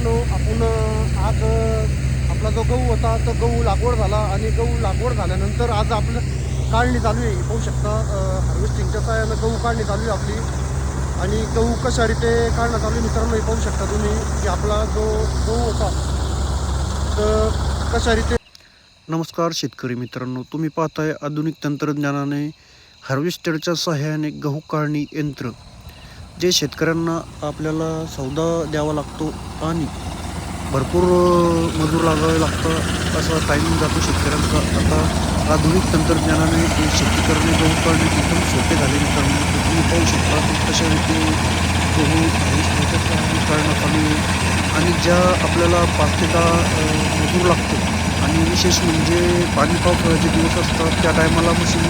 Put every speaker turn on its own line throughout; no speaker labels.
मित्रांनो आपण आज आपला जो गहू होता तो गहू लागवड झाला आणि गहू लागवड झाल्यानंतर आज आपलं काढणी चालू आहे. पाहू शकता हार्वेस्टिंगच्या सहाय्यानं गहू काढणी चालू आहे आपली. आणि गहू कशा रीते काढणं चालू आहे मित्रांनो हे पाहू शकता तुम्ही की आपला जो गहू होता तर कशा रीते नमस्कार शेतकरी मित्रांनो तुम्ही पाहताय आधुनिक तंत्रज्ञानाने हार्वेस्टरच्या सहाय्याने गहू काढणी यंत्र. जे शेतकऱ्यांना आपल्याला सौदा द्यावा लागतो आणि भरपूर मजूर लागावे लागतं असा टाईम जातो शेतकऱ्यांचा. आता आधुनिक तंत्रज्ञानाने शेती करणे गहू करणे एकदम सोपे झाले कारण तुम्ही पाहू शकता कशा रीती गहू हार्वेस्टरच्या कमी आणि ज्या आपल्याला पाच ते दहा मजूर लागतो आणि विशेष म्हणजे पाणी पावसाळ्याचे दिवस असतात त्या टायमाला मशीन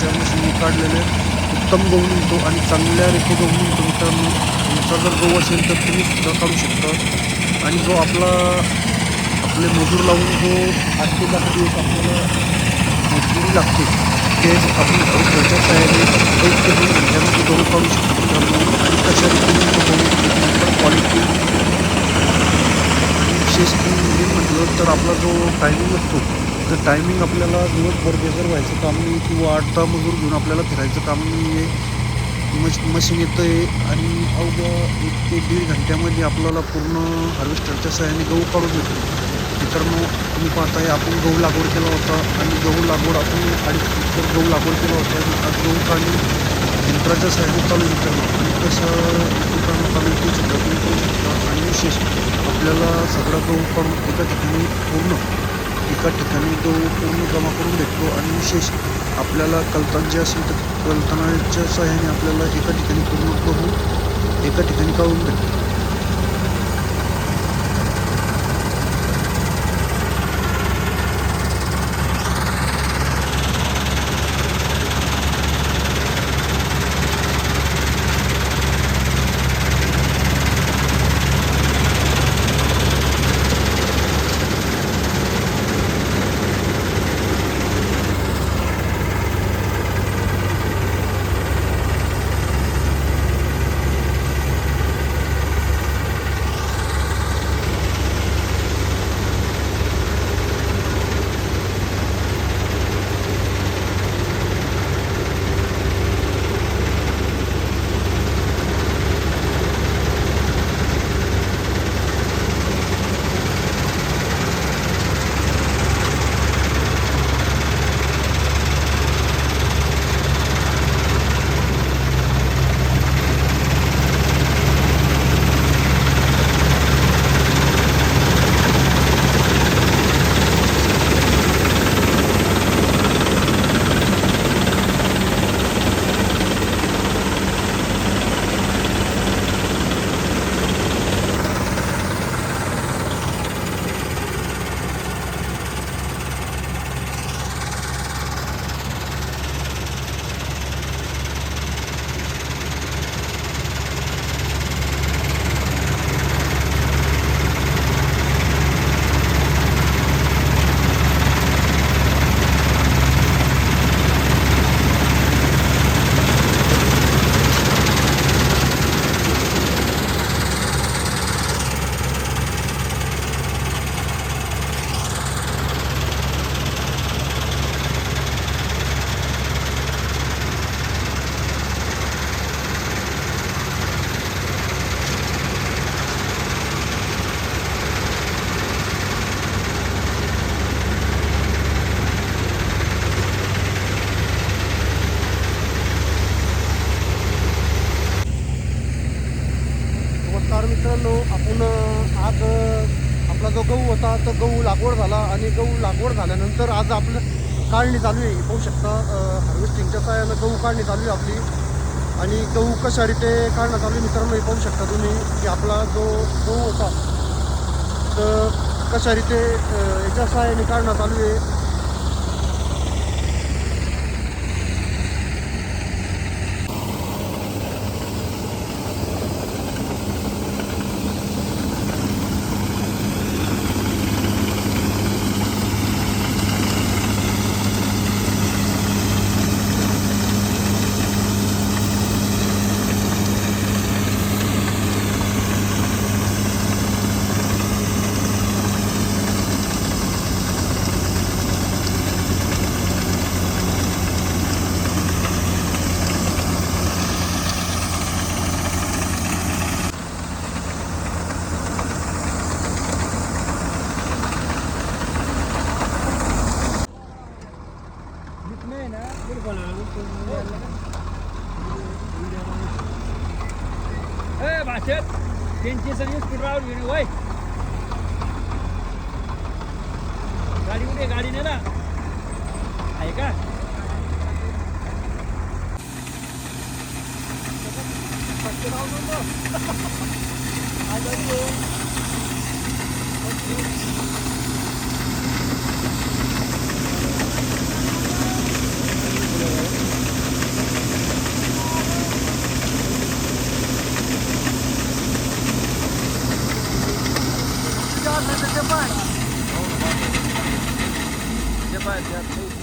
त्या मशीनने काढलेल्या उत्तम गहू निघतो आणि चांगल्या रेखे गहू निघतो मित्रांनो तुमचा जर गहू असेल तर तुम्ही सुद्धा काढू शकता. आणि जो आपला आपले मजूर लावून जो आठ ते दहा दिवस आपल्याला मजुरी लागते ते आपण घरच्या तयारी एक ते दोन गहू काढू शकतो. मित्रांनो आणि कशा रीतीने तो गहू क्वालिटी विशेष म्हणजे म्हटलं तर आपला जो टायमिंग असतो तर टायमिंग आपल्याला दिवसभर बेजार व्हायचं काम नाही किंवा आठ दहा मजूर घेऊन आपल्याला फिरायचं काम नाही आहे. मश मशीन येतं आहे आणि अवघ्या एक ते दीड घंट्यामध्ये आपल्याला पूर्ण हार्वेस्टरच्या सहाय्याने गहू काढून येतो. मित्रांनो तुम्ही पाहताय आपण गहू लागवड केला होता आणि गहू लागवड आपण अडीच एकर गहू लागवड केला होता. आणि आज गहू काढणी यंत्राच्या सहाय्याने चालू मित्रांनो आणि कसं मित्रांनो चालू करू शकता तुम्ही करू शकता. आणि विशेष आपल्याला सगळा गहू काढून एका ठिकाणी पूर्ण एका ठिकाणी तो पूर्ण जमा करून भेटतो आणि विशेष आपल्याला कलतान जे असेल तर कलतानाच्या सहाय्याने आपल्याला एका ठिकाणी पूर्ण करून एका ठिकाणी काढून भेटतो. नमस्कार मित्रांनो आपण आज आपला जो गहू होता तो गहू लागवड झाला आणि गहू लागवड झाल्यानंतर आज आपलं काढणी चालू आहे. पाहू शकता हार्वेस्टिंगच्या सहाय्यानं गहू काढणी चालू आहे आपली. आणि गहू कशा रीते काढणं चालू आहे मित्रांनो हे पाहू शकता तुम्ही की आपला जो गहू होता तर कशा रीते याच्या सहाय्याने काढणं चालू आहे.
ए भाषेत. त्यांची सगळी स्कूटरावर घेऊन वय गाडी कुठे गाडी ने ना? आहे का? आज Це Дебай. Дебай, я тут.